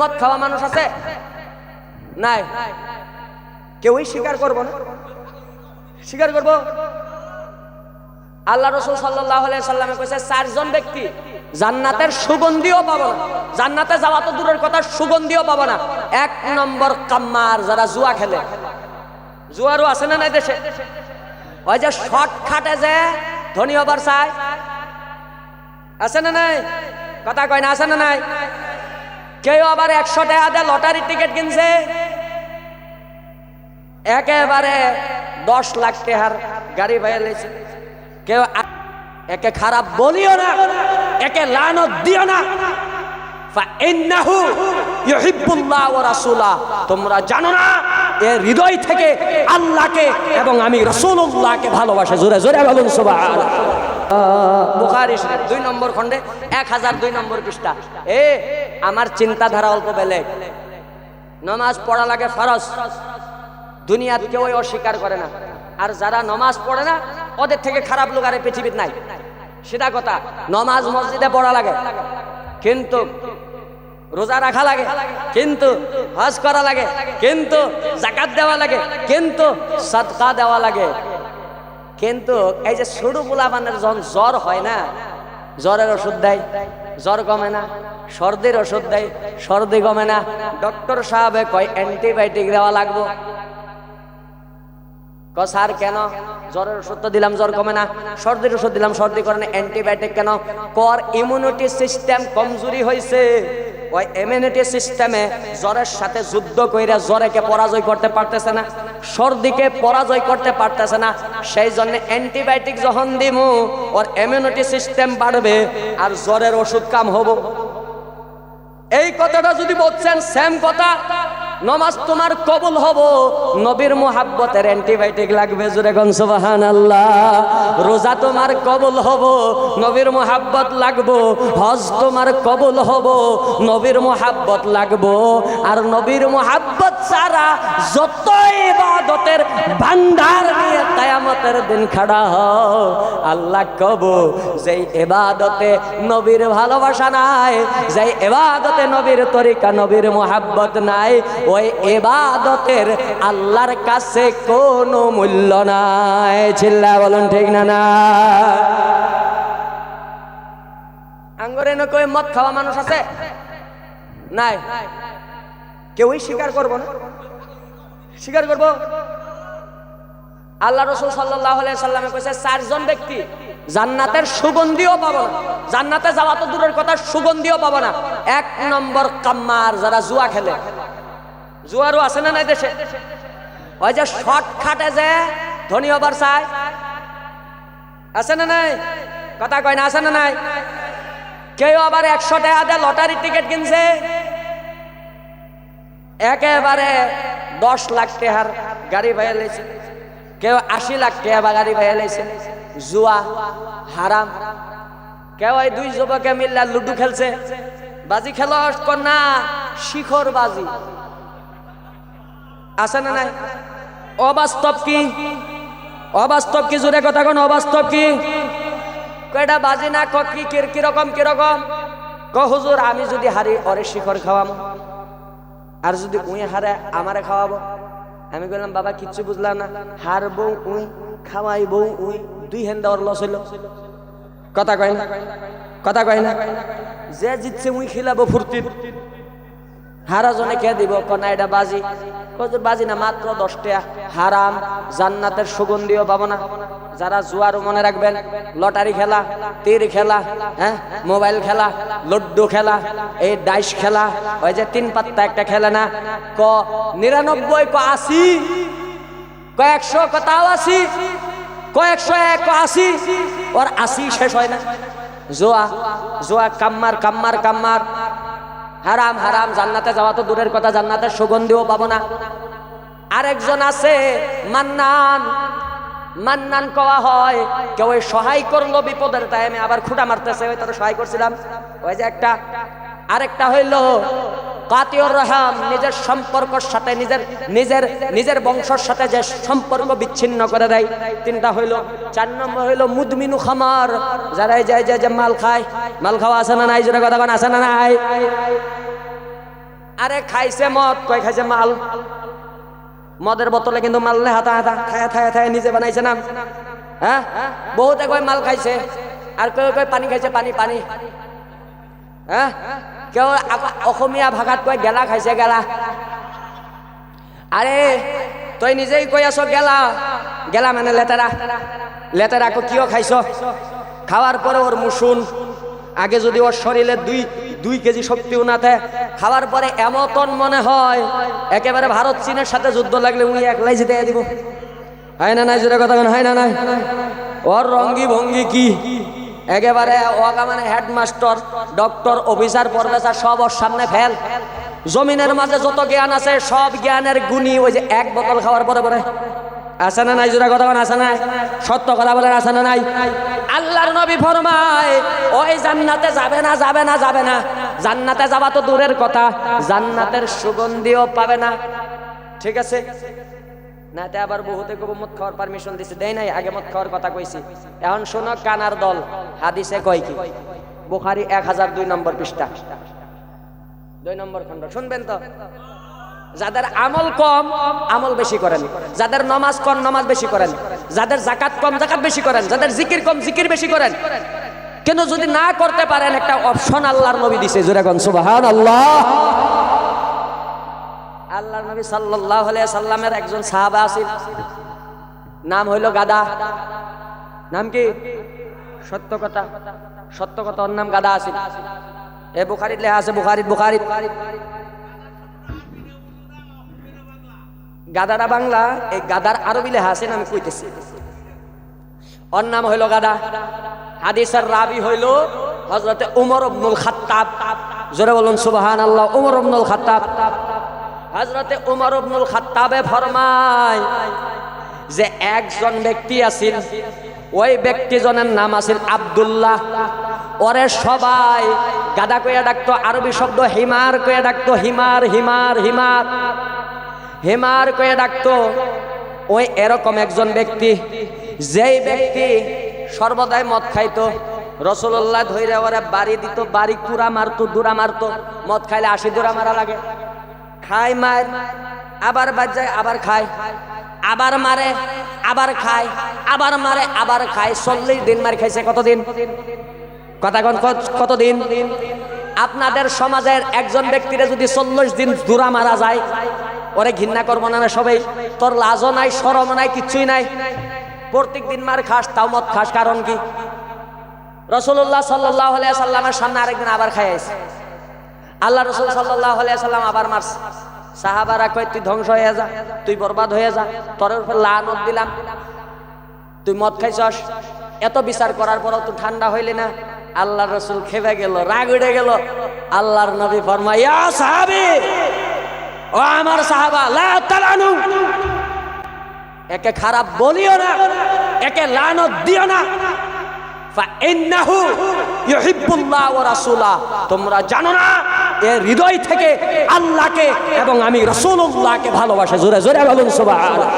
মদ খাওয়া মানুষ আছে? নাই। কেউই স্বীকার করব না। স্বীকার করব? আল্লাহ রসুল সাল্লাহ সাল্লামে চারজন ব্যক্তি জান্নাতের সুগন্ধিও পাবো না। জান্নাতে যাওয়া তো দূরের কথা, সুগন্ধিও পাবো না। এক নম্বর কাম্মার যারা জুয়া খেলে। জুয়ারও আছে না নাই দেশে? ওই যে শর্ট খাটে যে ধনী হবার চায় আছে না নাই? কথা কয় না, আছে না নাই? কেউ আবার একশো টাকা দিয়ে লটারির টিকিট কিনছে? একেবারে দশ লাখ টেহার গাড়ি ভাইয়া লেছে কেউ একে খারাপ বলিও না, একে লানত দিও না। তোমরা জানো না, এ হৃদয় থেকে আল্লাহকে এবং আমি রসুল্লাহকে ভালোবাসে। জোরে জোরে বলুন সবাই দুই নম্বর খন্ডে এক হাজার দুই নম্বর পৃষ্ঠা। এ আমার চিন্তাধারা অল্প বেলেগ। নমাজ পড়া লাগে ফরজ। দুনিয়াত কেউ অস্বীকার করে না। আর যারা নমাজ পড়ে না, ওদের থেকে খারাপ লোক আর পৃথিবীর নাই। সেটা কথা, নমাজ মসজিদে পড়া লাগে। কিন্তু রোজা রাখা লাগে। কিন্তু হজ করা লাগে। কিন্তু জাকাত দেওয়া লাগে। কিন্তু সদকা দেওয়া লাগে। কিন্তু এই যে সরু পোলাপানের যখন জ্বর হয় না, জ্বরের ওষুধ দেয়। জ্বর কমে না, সর্দির ওষুধ দেয়, সর্দি কমে না। ডক্টর সাহেবে কয়, অ্যান্টিবায়োটিক দেওয়া লাগবো। স্যার, কেন? জ্বরের ওষুধ তো দিলাম, জ্বর কমে না। সর্দির ওষুধ দিলাম, সর্দি করে না, অ্যান্টিবায়োটিক কেন? কর ইমিউনিটি সিস্টেম কমজোরি হয়েছে ওই এমিউনিটি সিস্টেমে জ্বরের সাথে যুদ্ধ কইরা জ্বরেকে পরাজয় করতে পারতেছে না, সর্দিকে পরাজয় করতে পারতেছে না সেই জন্য অ্যান্টিবায়োটিক যখন দিমু, ওর ইমিউনিটি সিস্টেম বাড়বে আর জ্বরের ওষুধ কাম হব। এই কথাটা যদি বলছেন সেম কথা। নমাজ তোমার কবুল হব। নবীর মোহাব্বতের অ্যান্টিবায়োটিক লাগবে জুরে গন সুবাহান আল্লাহ রোজা তোমার কবুল হব, নবীর মোহাব্বত লাগবো, হজ তোমার কবুল হব, নবীর মোহাব্বত লাগবো। আর নবীর মোহাব্বত ছাড়া যত ইবাদতের ভান্ডার নিয়ে কায়ামতের দিন খাড়া হও, আল্লাহ কব যেই এবাদতে নবীর ভালোবাসা নাই, যেই এবাদতে নবীর তরিকা, নবীর মোহাব্বত নাই ওই এবাদতের আল্লাহর কাছে কোনো মূল্য নাই। চিল্লা, বলুন ঠিক না না? আঙ্গরে কই মদ খাওয়া মানুষ আছে? নাই? কেউই স্বীকার করব না। স্বীকার করব? আল্লাহ রসুল সাল্লাহ সাল্লামে কইছে, চারজন ব্যক্তি জান্নাতের সুগন্ধিও পাবো না। জান্নাতে যাওয়া তো দূরের কথা, সুগন্ধিও পাবো না। এক নম্বর কাম্মার যারা জুয়া খেলে জুয়ারও আছে না নাই দেশে? ওই যে শর্ট খাটে যে ধনী হবার চায় আছে না নাই? কথা কয় না, আছে না নাই? কেউ আবার একশো টাকা দিয়ে লটারির টিকিট কিনছে? একেবারে দশ লাখ টাকার গাড়ি ভাইয়া লেছে। কেউ আশি লাখ বা গাড়ি ভাইয়া লেছে। জুয়া, হারাম। কেউ ওই দুই যুবকে মিল্লা লুডু খেলছে। বাজি খেল না শিখর বাজি। আছে না নাই? অবাস্তব কি? অবাস্তব কি? জোরে কথা কোন, অবাস্তব কি? কয়টা বাজি না? ক, কি কির- কীরকম কীরকম ক হুজুর, আমি যদি হারি অরে শিখর খাওয়াম, আর যদি উই হারে আমারে খাওয়াবো? আমি বললাম বাবা, কিচ্ছু বুঝলাম না। হারবো উই খাওয়াইবো উই, দুই হেন দেওয়ার লস হইল। কথা কয় না? কথা কয় না? যে জিতছে উই খিলাবো ফুর্তির হারা জনে কে দিব? কনা এটা বাজি। কজুর বাজি না মাত্র দশটা হারাম, জান্নাতের সুগন্ধিও পাবো না। যারা জুয়ার মনে রাখবেন, লটারি খেলা, তীর খেলা হ্যাঁ মোবাইল খেলা, লুড্ডু খেলা, এই ডাইস খেলা, ওই যে তিন পাত্তা একটা খেলে না, ক নিরানব্বই, ক আশি কয়েকশো কথাও আশি কয়েকশো এক, ক আশি, ওর আশি শেষ হয় না। জোয়া জোয়া কাম্মার কাম্মার কাম্মার হারাম হারাম, জান্নাতে যাওয়া তো দূরের কথা, জান্নাতের সুগন্ধিও পাবো না। আরেকজন আছে, মান্নান। মান্নান কওয়া হয়, কেউ সহায় করল বিপদের টাইমে আবার খুঁটা মারতেছে, ওই তোর সহায় করছিলাম। ওই যে একটা, আরেকটা হইল কাতিউর রহম নিজের সম্পর্কর সাথে, নিজের নিজের নিজের বংশর সাথে যে সম্পর্ক বিচ্ছিন্ন করে দেয়, তিনটা হইল, চার নম্বর হইল মুদমিনু খামার, যারা এই যায় যে মাল খায়, মাল খাওয়া আছে না নাই, জোরে কথা আছে না নাই? আরে খাইছে মদ, কয় খাইছে মাল? মদের বোতলে কিন্তু নেই, হাতা হাতা খায়া খায়া খায়া নিজে বানাইছে না? হ্যাঁ? বহুতে কয় মাল খাইছে, আর কেউ কয় পানি খাইছে, পানি পানি। হ্যাঁ? কেউ অসমীয়া ভাষাত কয়, গেলা খাইছে গেলা। আরে তই নিজেই কৈ আছ, গেলা। গেলা মানে লেতেৰা। লেতেৰা আকৌ কিয় খাইছ? খাওয়ার পরে ওর মুসুন আগে যদি ওর শরীরে দুই দুই কেজি শক্তিও না থাকে খাওয়ার পরে এমতন মনে হয়। একেবারে ভারত চীনের সাথে যুদ্ধ লাগলে উনি একলাই জিতে দিব। হয় না নাই? জোরে কথা হয় না নাই? ওর রঙ্গি ভঙ্গি কি? একেবারে ওকা মানে হেডমাস্টার, ডক্টর, অফিসার, প্রফেসর, সব ওর সামনে ফেল। জমিনের মাঝে যত জ্ঞান আছে, সব জ্ঞানের গুণী ওই যে এক বোতল খাওয়ার পরে পরে। আছে না নাই? জোরে কথা বলেন, আছে না? সত্য কথা বলেন, আছে না নাই? আল্লাহর নবী ফরমায়, ওই জান্নাতে যাবে না যাবে না যাবে না। জান্নাতে যাবা তো দূরের কথা, জান্নাতের সুগন্ধিও পাবে না। ঠিক আছে? না তে আবার বহুতে কব মদ খাওয়ার পারমিশন দিছে। দেয় নাই, আগে মদ খাওয়ার কথা কইছি। এখন শোনো কানার দল, হাদিসে কয় কি? বুখারি এক হাজার দুই নম্বর পৃষ্ঠা। দুই নম্বর খণ্ড, শুনবেন তো? যাদের আমল কম, আমল বেশি করেন। যাদের নমাজ কম, নমাজ বেশি করেন। যাদের জাকাত কম জাকাত বেশি করেন। যাদের জিকির কম, জিকির বেশি করেন। কিন্তু যদি না করতে পারেন, একটা অপশন আল্লাহর নবী দিছে। জোরে কোন সুবহান আল্লাহ আল্লাহর নবী আলাইহি সাল্লামের একজন সাহাবা আছেন নাম হইল গাদা। নাম কি? সত্য কথা। সত্য কথা, ওর নাম গাদা আছে এ বুখারিত লেখা আছে, বুখারিত বুখারিত। গাদারা বাংলা, এই গাদার আরবি লেখা আছে না আমি কইতেছি। ওর নাম হইল গাদা। হাদিসের রাবি হইল হজরতে উমর আব্দুল খাত্তাব। জোরে বলুন সুবাহান আল্লাহ উমর আব্দুল খাত্তাব। হজরতে উমর আব্দুল খাত্তাবে ফরমায় যে একজন ব্যক্তি আছিল ওই ব্যক্তিজনের নাম আছিল আব্দুল্লাহ। ওরে সবাই গাদা কইয়া ডাকতো, আরবি শব্দ হিমার কইয়া ডাকতো, হিমার হিমার হিমার। হেমার কয়ে ডাকতো, ওই এরকম একজন ব্যক্তি, যেই ব্যক্তি সর্বদাই মদ খাইতো। রসুল্লাহ ধৈরে ওরা বাড়ি দিত, বাড়ি কুড়া মারতো, দুরা মারতো, মদ খাইলে আশি দুরা মারা লাগে। খায় মার, আবার বাদ যায় আবার খায়। আবার মারে, আবার খায়, আবার মারে, আবার খায়। চল্লিশ দিন মার খাইছে কতদিন? কথা কন, কত- কতদিন? আপনাদের সমাজের একজন ব্যক্তিরে যদি চল্লিশ দিন দূরা মারা যায়, ওরে ঘৃণা করব না সবাই। তোর লাজও নাই সরম নাই, কিচ্ছুই নাই। প্রত্যেক দিন মার খাস, তাও মত খাস, কারণ কি? রসুল্লাহ সাল্লাহ সাল্লামের সামনে আরেকদিন আবার খাই আইছে। আল্লাহ রসুল সাল্লাহ সাল্লাম আবার মারছে। সাহাবারা কয়, তুই ধ্বংস হয়ে যা, তুই বরবাদ হয়ে যা, তোর উপর লানত দিলাম। তুই মদ খাইছস, এত বিচার করার পরও তুই ঠান্ডা হইলি না। আল্লাহ রসুল খেপে গেল, রাগ উড়ে গেল। আল্লাহর নবী ফরমাইয়া সাহাবি, ও আমার সাহাবা, লা তালানু। একে খারাপ বলিও না, একে লানত দিও না। তোমরা জানো না এ হৃদয় থেকে আল্লাহকে এবং আমি রসুল্লাহকে ভালোবাসে। জোরে জোরে বলুন সুবহানাল্লাহ।